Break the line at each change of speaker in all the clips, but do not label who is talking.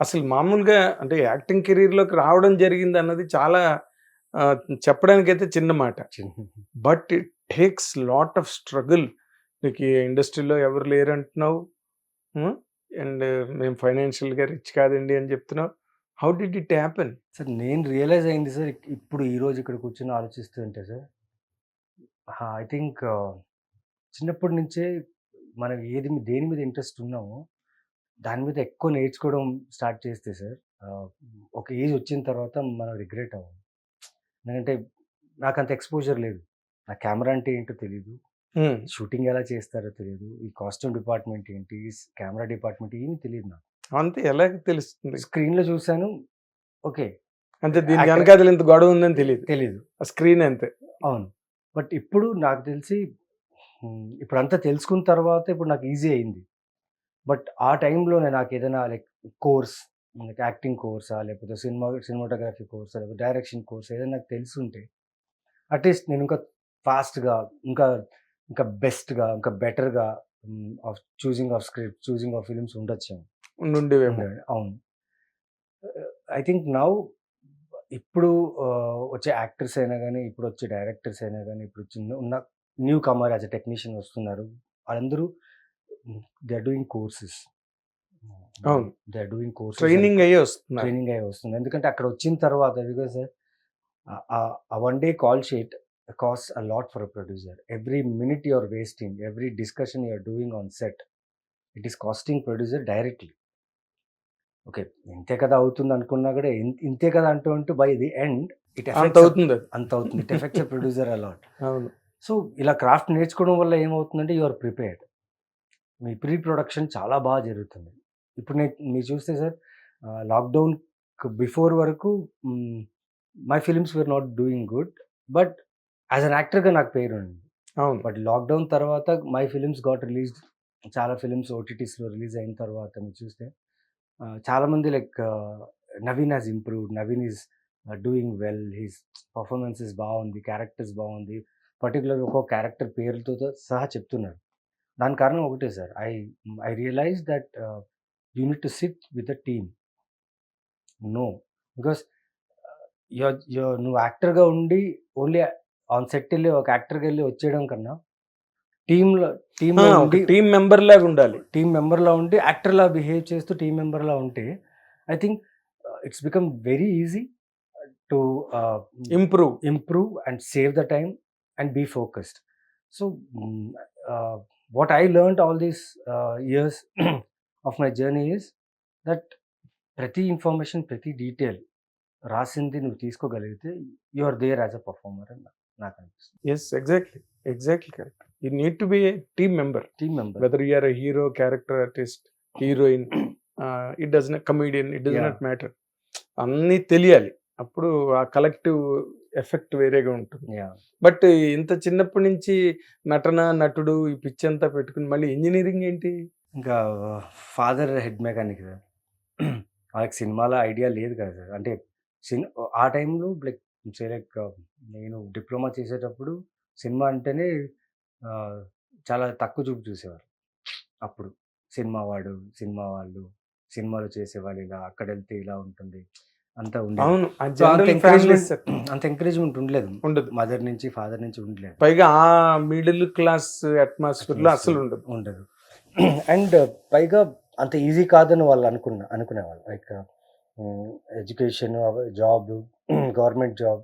అసలు మామూలుగా అంటే యాక్టింగ్ కెరీర్‌లోకి రావడం జరిగింది అన్నది చాలా చెప్పడానికైతే చిన్న మాట. But it takes lot of struggle. నీకు ఈ ఇండస్ట్రీలో ఎవరు లేరంటున్నావు. అండ్ మేము ఫైనాన్షియల్‌గా రిచ్ కాదండి అని చెప్తున్నావు. How did it happen?
Sir నేను రియలైజ్ అయింది సార్ ఇప్ ఇప్పుడు ఈరోజు ఇక్కడ కూర్చొని ఆలోచిస్తుంటే సార్! ఐ థింక్ చిన్నప్పటి నుంచే మనం ఏది దేని మీద ఇంట్రెస్ట్ ఉన్నామో దాని మీద ఎక్కువ నేర్చుకోవడం స్టార్ట్ చేస్తే సార్ ఒక ఏజ్ వచ్చిన తర్వాత మనం రిగ్రెట్ అవ్వం. ఎందుకంటే నాకంత ఎక్స్‌పోజర్ లేదు. నా కెమెరా అంటే ఏంటో.
హ్మ్.
షూటింగ్ ఎలా చేస్తారో తెలీదు. ఈ కాస్ట్యూమ్ డిపార్ట్‌మెంట్ ఏంటి? కెమెరా డిపార్ట్‌మెంట్ ఏమీ తెలీదు నాకు.
అంతే ఎలాగ తెలుస్తుంది?
స్క్రీన్‌లో చూసాను. ఓకే.
అంటే దీని వెనకాతల ఇంత గొడవ ఉందని. తెలీదు. ఆ స్క్రీన్ అంతే.
అవును. బట్ ఇప్పుడు నాకు తెలిసి హ్మ్, ఇప్పుడంతా తెలుసుకున్న తర్వాత ఇప్పుడు నాకు ఈజీ అయింది. బట్ ఆ టైంలోనే నాకేదైనా లైక్ కోర్స్ లైక్ యాక్టింగ్ కోర్సా లేకపోతే సినిమా సినిమాటోగ్రఫీ కోర్సా లేకపోతే డైరెక్షన్ కోర్స్ ఏదైనా నాకు తెలిసుంటే అట్‌లీస్ట్ నేను ఇంకా ఫాస్ట్‌గా ఇంకా ఇంకా బెస్ట్‌గా ఇంకా బెటర్‌గా of choosing of script, choosing of films. ఉండేవి. అవును. ఐ థింక్ నౌ ఇప్పుడు వచ్చే యాక్టర్స్ అయినా గాని, ఇప్పుడు వచ్చే డైరెక్టర్స్ అయినా గాని, ఇప్పుడు చిన్న ఉన్న newcomer as a technician వస్తున్నారు. వాళ్ళందరూ they are doing courses. They are doing courses
training అయ్యే వస్తున్నారు.
ట్రైనింగ్ అయ్యి వస్తుంది. ఎందుకంటే అక్కడ వచ్చిన తర్వాత ఆహ్, ఆ one day call sheet costs a lot for a producer. Every minute you are wasting, every discussion you are doing on set it is costing producer directly. Okay. ఇంతే కదా అవుతుంది అనుకున్నా కూడా ఇంతే కదా అంటూ ఉంటూ బై ది ఎండ్ ఇట్
అంత అవుతుంది.
అంత అవుతుంది. It effects producer a lot.
అవును.
సో, ఇలా క్రాఫ్ట్ నేర్చుకోవడం వల్ల ఏమవుతుందంటే యూ ఆర్ ప్రిపేర్డ్. మీ ప్రీ ప్రొడక్షన్ చాలా బాగా జరుగుతుంది. ఇప్పుడు నేను మీరు చూస్తే సార్ ఆహ్, లాక్‌డౌన్‌కి బిఫోర్ వరకు my films were not doing good. But as an యాక్టర్‌గా నాకు పేరుంది.
అవును.
బట్ లాక్‌డౌన్ తర్వాత మై ఫిల్మ్స్ గాట్ రిలీజ్డ్. చాలా ఫిల్మ్స్ ఓటీటీస్‌లో రిలీజ్ అయిన తర్వాత మీరు చూస్తే చాలామంది like Naveen has improved. Naveen is doing well. His performances బాగుంది. క్యారెక్టర్స్ బాగుంది. పర్టిక్యులర్‌గా ఒక్కొక్క క్యారెక్టర్ పేర్లతో సహా చెప్తున్నారు. దానికి కారణం ఒకటే sir. I I realise that ah, you need to sit with a team. No. Because నువ్వు యాక్టర్‌గా ఉండి ఓన్లీ ఆన్ సెట్ ఎళ్ళి ఒక యాక్టర్‌గా ఎళ్ళి వచ్చేయడం కన్నా ఉండి
టీమ్ మెంబర్ లాగా ఉండాలి.
టీమ్ మెంబర్‌లా ఉండి యాక్టర్‌లా బిహేవ్ చేస్తూ టీమ్ మెంబర్‌లా ఉంటే I think it's become very easy to ah,
improve.
improve and save the time and be focused. What I learned all these uh, years of my journey is that ప్రతి information ప్రతి detail రాసింది నువ్వు తీసుకోగలిగితే you are there as a performer అని నాకు- అనిపిస్తుంది
yes. Exactly. Exactly correct. You need to be a team member.
Team member
whether you are a hero, character artist, heroine it does not comedian it does. Not matter. అన్నీ తెలియాలి. అప్పుడు ఆ collective effect వేరేగా ఉంటుంది. But ఇంత చిన్నప్పటి నుంచి నటన, నటుడు ఈ పిచ్చంతా పెట్టుకుని మళ్ళీ ఇంజినీరింగ్ ఏంటి?
ఇంకా ఫాదర్ హెడ్ మెకానిక్ సార్. వాళ్ళకి సినిమాల ఐడియా లేదు కదా సార్. అంటే సిన్ ఆ టైంలో లైక్ సే లైక్ నేను డిప్లొమా చేసేటప్పుడు సినిమా అంటేనే చాలా తక్కువ చూపు చూసేవారు. అప్పుడు సినిమా వాడు సినిమా వాళ్ళు సినిమాలు చేసేవాళ్ళు ఇలా అక్కడ వెళ్తే ఇలా ఉంటుంది. అంత ఉండేది.
అవును.
అంత ఎంకరేజ్మెంట్ ఉండలేదు.
ఉండదు.
మదర్ నుంచి ఫాదర్ నుంచి ఉండలేదు.
పైగా ఆ మిడిల్ క్లాస్ అట్మాస్ఫియర్లో అసలు ఉండదు.
ఉండదు. అండ్ పైగా అంత ఈజీ కాదని వాళ్ళు అనుకున్న అనుకునేవాళ్ళు. Like education job government job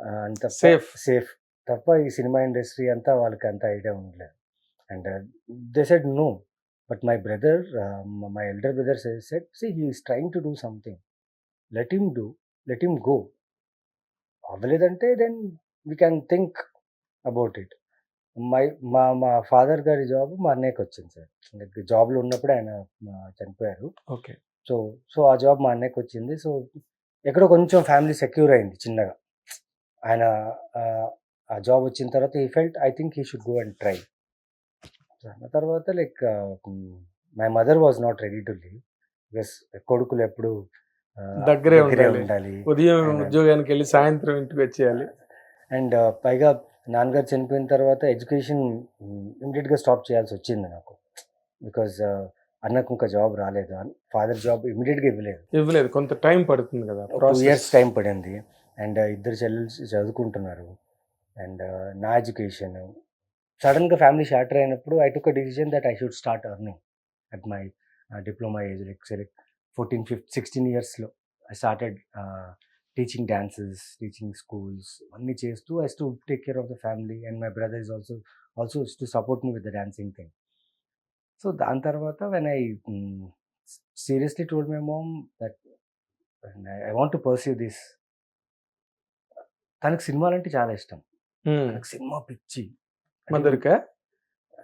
అంత
Safe.
సేఫ్ తప్ప ఈ సినిమా ఇండస్ట్రీ అంతా వాళ్ళకి అంత ఐడియా ఉండలేదు. And they said no but my brother my elder brother said see he is trying to do something let him do let him go. అవ్వలేదంటే then we can think about it. My మా మా father గారి job మా అన్నయ్యకి వచ్చింది sir. Like జాబ్లో ఉన్నప్పుడు ఆయన చనిపోయారు.
ఓకే.
సో సో ఆ జాబ్ మా అన్నయ్యకి వచ్చింది. సో ఎక్కడో కొంచెం ఫ్యామిలీ సెక్యూర్ అయింది చిన్నగా. ఆయన ఆ, జాబ్ వచ్చిన తర్వాత ఈ felt I think he should go and try. దాని తర్వాత like my mother was not ready to leave. Because కొడుకులు ఎప్పుడు
దగ్గరే ఉండాలి. ఉదయం
ఆయన-
ఉద్యోగానికి వెళ్ళి సాయంత్రం ఇంటికి వచ్చేయాలి.
అండ్ పైగా నాన్నగారు చనిపోయిన తర్వాత ఎడ్యుకేషన్ ఇమీడియట్గా స్టాప్ చేయాల్సి వచ్చింది నాకు. బికాజ్ అన్నకు ఇంకా జాబ్ రాలేదు. ఫాదర్ జాబ్ ఇమీడియట్గా ఇవ్వలేదు.
ఇవ్వలేదు. కొంత టైం పడుతుంది కదా.
టూ ఇయర్స్ టైం పడింది. అండ్ ఇద్దరు చెల్లెలు చదువుకుంటున్నారు. అండ్ నా ఎడ్యుకేషన్. సడన్గా ఫ్యామిలీ షార్టర్ అయినప్పుడు I took a decision that I should start earning at my diploma age like fourteen fifth sixteen ఇయర్స్లో I started teaching dances teaching schools అన్నీ చేస్తూ I to take care of the family and my brother is also also to support me with the dancing thing. So దాని తర్వాత when I seriously told my mom that I want to perceive this. తనకు సినిమాలు అంటే చాలా ఇష్టం. తనకు cinema పిచ్చి.
మదర్కా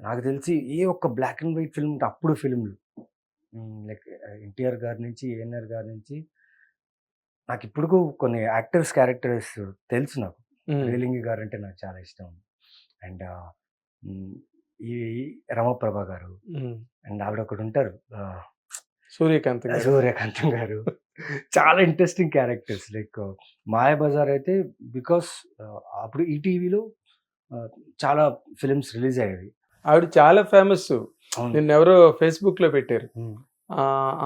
నాకు తెలిసి ఏ ఒక్క బ్లాక్ అండ్ వైట్ ఫిల్మ్ అప్పుడు ఫిల్మ్లు. లైక్ ఎన్టీఆర్ గారి నుంచి ఏఎన్ఆర్ గారి నుంచి నాకు ఇప్పుడు కొన్ని యాక్టర్స్ క్యారెక్టర్స్ తెలుసు నాకు. రేలింగి గారు అంటే నాకు చాలా ఇష్టం. అండ్ ఈ రమప్రభ గారు అండ్ ఆవిడ ఒకటి ఉంటారు
సూర్యకాంత్ గారు.
సూర్యకాంతం గారు. చాలా interesting characters. Like Maya Bazar అయితే బికాస్ అప్పుడు ఈ టీవీలో చాలా ఫిలిమ్స్ రిలీజ్ అయ్యేవి
ఆవిడ చాలా ఫేమస్. నిన్న ఎవరో ఫేస్బుక్లో పెట్టారు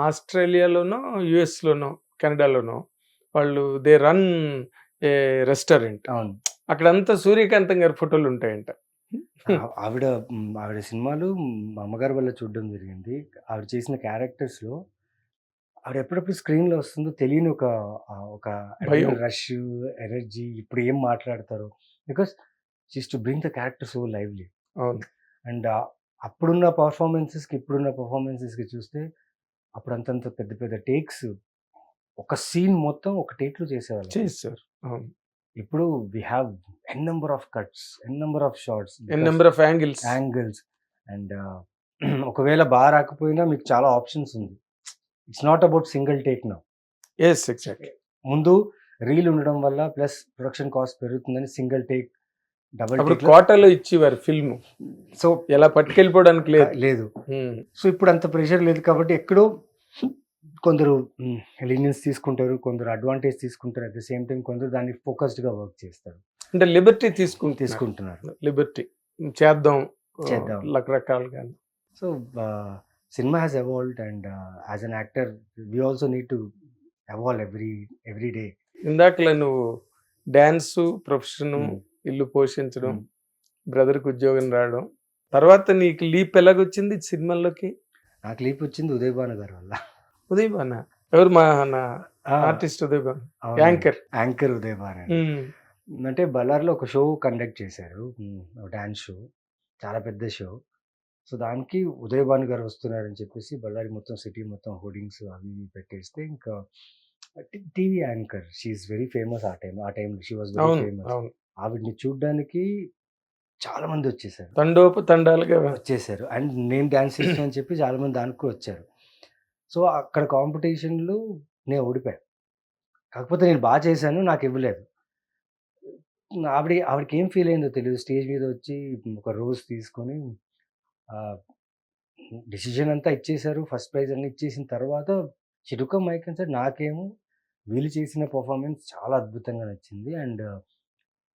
ఆస్ట్రేలియాలోనో యుఎస్ లోనో కెనడాలోనో వాళ్ళు దే రన్ ఏ రెస్టారెంట్.
అవును.
అక్కడంతా సూర్యకాంతం గారి ఫోటోలు ఉంటాయంట.
ఆవిడ ఆవిడ సినిమాలు మా అమ్మగారి వల్ల చూడడం జరిగింది. ఆవిడ చేసిన క్యారెక్టర్స్లో ఆవిడ ఎప్పుడెప్పుడు స్క్రీన్లో వస్తుందో తెలియని ఒక ఒక. రష్ ఎనర్జీ ఇప్పుడు ఏం మాట్లాడతారు. Because she's to bring the character so lively.
అవును.
అండ్ అప్పుడున్న పర్ఫార్మెన్సెస్కి ఇప్పుడున్న పర్ఫార్మెన్సెస్కి చూస్తే అప్పుడు అంతంత పెద్ద పెద్ద టేక్స్ ఒక సీన్ మొత్తం ఒక టేక్లో చేసేవాళ్ళు.
చేస్తారు
ఇప్పుడు we have n number of cuts n number of shorts
n number of angles.
Angles and ఒకవేళ బాగా రాకపోయినా మీకు చాలా ఆప్షన్స్ ఉంది. It's not about single take నా.
Yes exactly.
ముందు రీల్ ఉండడం వల్ల ప్లస్ ప్రొడక్షన్ కాస్ట్ పెరుగుతుందని సింగిల్ టేక్ డబుల్
అప్పుడు కోటాలో ఇచ్చేవారు ఫిల్మ్.
సో
ఎలా పట్టుకెళ్ళిపోవడానికి లేదు.
లేదు. సో ఇప్పుడు అంత ప్రెషర్ లేదు కాబట్టి ఎక్కడో కొందరు లీనియన్స్ తీసుకుంటారు కొందరు అడ్వాంటేజ్ తీసుకుంటారు అట్ ద సేమ్ టైం కొందరు దాన్ని focused గా వర్క్ చేస్తారు.
అంటే లిబర్టీ తీసుకుంటే
తీసుకుంటున్నారు.
లిబర్టీ. చేద్దాం.
చేద్దాం.
రకరకాలుగా.
So cinema has evolved and as an actor we also need to evolve every every day
ఇందాకలా నువ్వు డాన్స్ ప్రొఫెషన్. ఇల్లు పోషించడం. బ్రదర్కి ఉద్యోగం రావడం. తర్వాత నీకు లీప్ ఎలాగొచ్చింది సినిమాల్లోకి?
నాకు లీప్ వచ్చింది ఉదయ్ భాను గారి వల్ల.
ఉదయ్ ఎవరు మా నా artist Uday anchor.
Anchor Uday Bhanu అంటే బళ్ళార్లో ఒక షో కండక్ట్ చేశారు. Dance show. చాలా పెద్ద షో. సో దానికి ఉదయ్ భాను గారు వస్తున్నారని చెప్పేసి బళ్ళారి మొత్తం సిటీ మొత్తం హోర్డింగ్స్ అవి ఇవి పెట్టేస్తే ఇంకా TV anchor. She very famous ఆ టైం ఆ టైంలో షీ వాజ్ వెరీ ఫేమస్ ఆవిడ్ని చూడడానికి చాలా మంది వచ్చేసారు.
తండోపు తండాలుగా
వచ్చేసారు. అండ్ నేను డాన్స్ చేస్తాను అని చెప్పి చాలా మంది దానికి కూడా వచ్చారు. సో అక్కడ కాంపిటీషన్లో నేను ఓడిపోయాను. కాకపోతే నేను బాగా చేశాను నాకు ఇవ్వలేదు. ఆవిడ ఆవిడకి ఏం ఫీల్ అయిందో తెలియదు స్టేజ్ మీద వచ్చి ఒక రోజ్ తీసుకొని డిసిజన్ అంతా ఇచ్చేశారు ఫస్ట్ ప్రైజ్ అన్ని ఇచ్చేసిన తర్వాత చిరుక మైక్ అని సార్ నాకేమో వీళ్ళు చేసిన పర్ఫార్మెన్స్ చాలా అద్భుతంగా నచ్చింది. అండ్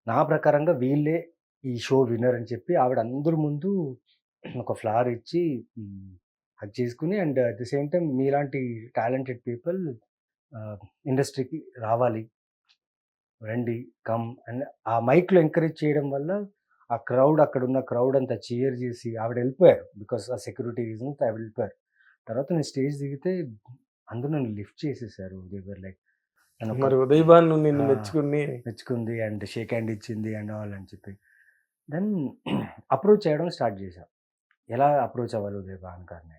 నా ప్రకారంగా వీళ్ళే ఈ షో విన్నర్ అని చెప్పి ఆవిడ అందరి ముందు ఒక ఫ్లవర్ ఇచ్చి హక్ చేసుకుని and at the same time మీలాంటి టాలెంటెడ్ పీపుల్ ఇండస్ట్రీకి రావాలి. రండి కమ్ అండ్ ఆ మైక్లో ఎంకరేజ్ చేయడం వల్ల ఆ క్రౌడ్ అక్కడ ఉన్న క్రౌడ్ అంతా చీయర్ చేసి ఆవిడ వెళ్ళిపోయారు. బికాస్ ఆ సెక్యూరిటీ రీజన్ ఆవిడ వెళ్ళిపోయారు. తర్వాత నేను స్టేజ్ దిగితే అందరూ నన్ను లిఫ్ట్ చేసేసారు. దేవర్ లైక్
మరి ఉదయ్ బాన్ నిన్ను. మెచ్చుకుని
మెచ్చుకుంది? అండ్ షేక్ హ్యాండ్ ఇచ్చింది అండ్ ఆల్ అని చెప్పి. దెన్ అప్రోచ్ చేయడం స్టార్ట్ చేశాం. ఎలా అప్రోచ్ అవ్వాలి ఉదయ్ భాన్ గారిని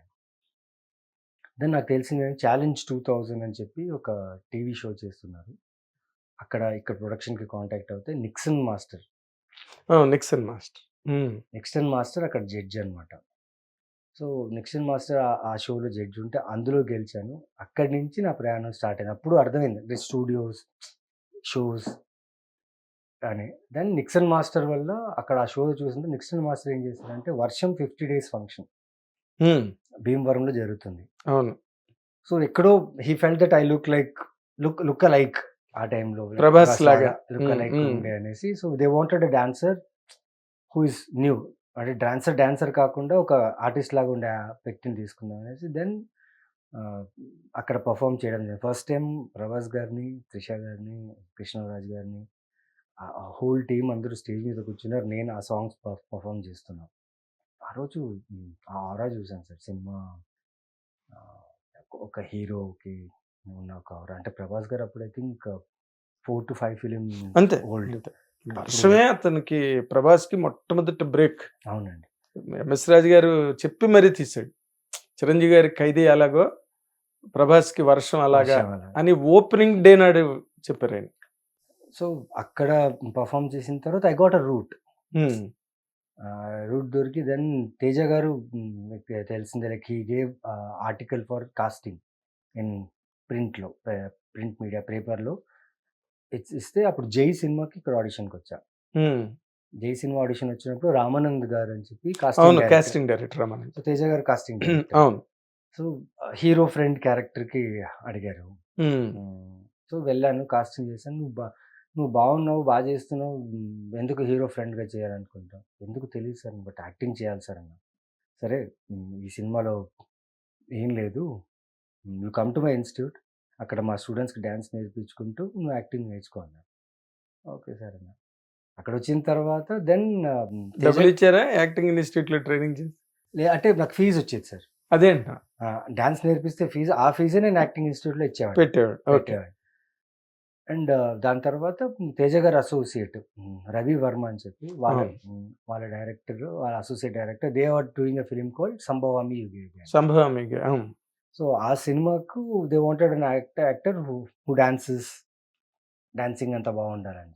దెన్ నాకు తెలిసింది ఛాలెంజ్ టూ థౌజండ్ అని చెప్పి ఒక టీవీ షో చేస్తున్నారు. అక్కడ ఇక్కడ ప్రొడక్షన్కి కాంటాక్ట్ అవుతే Nixon master.
Nixon master.
Nixon master అక్కడ జడ్జి అనమాట సో నిక్సన్ మాస్టర్ ఆ- షోలో జడ్జి ఉంటే అందులో గెలిచాను. అక్కడి నుంచి నా ప్రయాణం స్టార్ట్ అయింది. అప్పుడు అర్థమైంది. అంటే స్టూడియోస్ షోస్ అని. దెన్ నిక్సన్ మాస్టర్ వల్ల అక్కడ ఆ షో చూసింటే నిక్సన్ మాస్టర్ ఏం చేశారంటే వర్షం ఫిఫ్టీ డేస్ ఫంక్షన్ భీమవరంలో జరుగుతుంది.
అవును.
సో ఎక్కడో he fell that I look like look look like ఆ టైంలో.
ప్రభాస్ లాగా.
Look like. ఉండే అనేసి. So they wanted a dancer who is new. అంటే డాన్సర్ డాన్సర్ కాకుండా ఒక ఆర్టిస్ట్ లాగా ఉండే ఆ వ్యక్తిని తీసుకుందాం అనేసి దెన్ అక్కడ పర్ఫామ్ చేయడం జరిగింది ఫస్ట్ టైం ప్రభాస్ గారిని త్రిష గారిని కృష్ణరాజ్ గారిని ఆ హోల్ టీం అందరూ స్టేజ్ మీద కూర్చున్నారు నేను ఆ సాంగ్స్ పర్ఫామ్ చేస్తున్నాను ఆ రోజు ఆ ఆరా చూసాను సార్ సినిమా ఒక హీరోకి ఉన్న ఒక aura. అంటే ప్రభాస్ గారు అప్పుడు I think four to five film
అంతే
ఓల్డ్.
వర్షమే అతనికి ప్రభాస్కి మొట్టమొదటి బ్రేక్.
అవునండి.
ఎంఎస్ రాజు గారు చెప్పి మరీ తీశాడు. చిరంజీవి గారి ఖైదీ అలాగో ప్రభాస్కి వర్షం అలాగా. అని ఓపెనింగ్ డే నాడు చెప్పారు ఆయన.
సో అక్కడ పర్ఫామ్ చేసిన తర్వాత I got a route. Route దొరికి దెన్ తేజ గారు తెలిసిందే like he gave article for casting in ప్రింట్లో ప్రింట్ మీడియా పేపర్లో. ఇస్తే అప్పుడు జై సినిమాకి ఇక్కడ ఆడిషన్కి వచ్చా. జై సినిమా ఆడిషన్ వచ్చినప్పుడు రామానంద్ గారు అని చెప్పి casting
casting director Ramana
so Teja గారు కాస్టింగ్
అవును.
సో హీరో ఫ్రెండ్ క్యారెక్టర్కి అడిగారు. సో వెళ్ళాను కాస్టింగ్ చేశాను. నువ్వు బా నువ్వు బాగున్నావు బాగా చేస్తున్నావు ఎందుకు హీరో ఫ్రెండ్గా చేయాలనుకుంటావు? ఎందుకు తెలియదు సార్ బట్ యాక్టింగ్ చేయాలి సార్ అన్న సరే ఈ సినిమాలో ఏం లేదు. You come to my institute. అక్కడ మా స్టూడెంట్స్కి డ్యాన్స్ నేర్పించుకుంటూ నువ్వు యాక్టింగ్ నేర్చుకో అన్న ఓకే సార్ అన్న. అక్కడ వచ్చిన తర్వాత దెన్
డబ్బులు ఇచ్చారా? యాక్టింగ్ ఇన్స్టిట్యూట్లో ట్రైనింగ్ చేసి?
అంటే నాకు ఫీజు వచ్చేది సార్.
అదే అంట.
డాన్స్ నేర్పిస్తే ఫీజు ఆ ఫీజే నేను యాక్టింగ్ ఇన్స్టిట్యూట్లో ఇచ్చేవాడిని.
పెట్టేవాడు.
అండ్ దాని తర్వాత తేజ గారు అసోసియేట్ రవి వర్మ అని చెప్పి వాళ్ళ వాళ్ళ డైరెక్టర్ వాళ్ళ associate director they are doing a film called Sambhavami Yugi
సంభవామిగా అవును.
సో ఆ సినిమాకు they wanted an actor actor who dances dancing అంతా బాగుండాలని.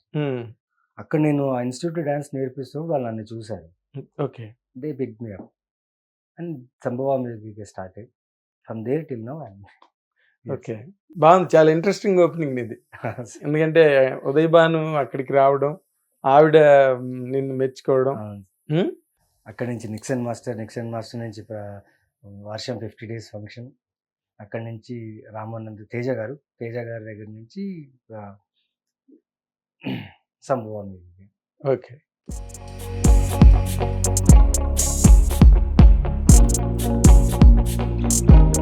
అక్కడ నేను ఆ ఇన్స్టిట్యూట్ డాన్స్ నేర్పిస్తూ వాళ్ళు నన్ను చూశారు.
Okay.
They big me up. And Sambhavami Yugi start from there till no and
okay. బాగుంది చాలా ఇంట్రెస్టింగ్ ఓపెనింగ్ ఇది ఎందుకంటే ఉదయ్ భాను అక్కడికి రావడం ఆవిడ నిన్ను మెచ్చుకోవడం?
అక్కడి నుంచి నిక్సన్ మాస్టర్ నిక్సన్ మాస్టర్ నుంచి వర్షం ఫిఫ్టీ డేస్ ఫంక్షన్. అక్కడి నుంచి రామానంద తేజ గారు తేజ గారి దగ్గర నుంచి సంభవం
ఓకే Thank you.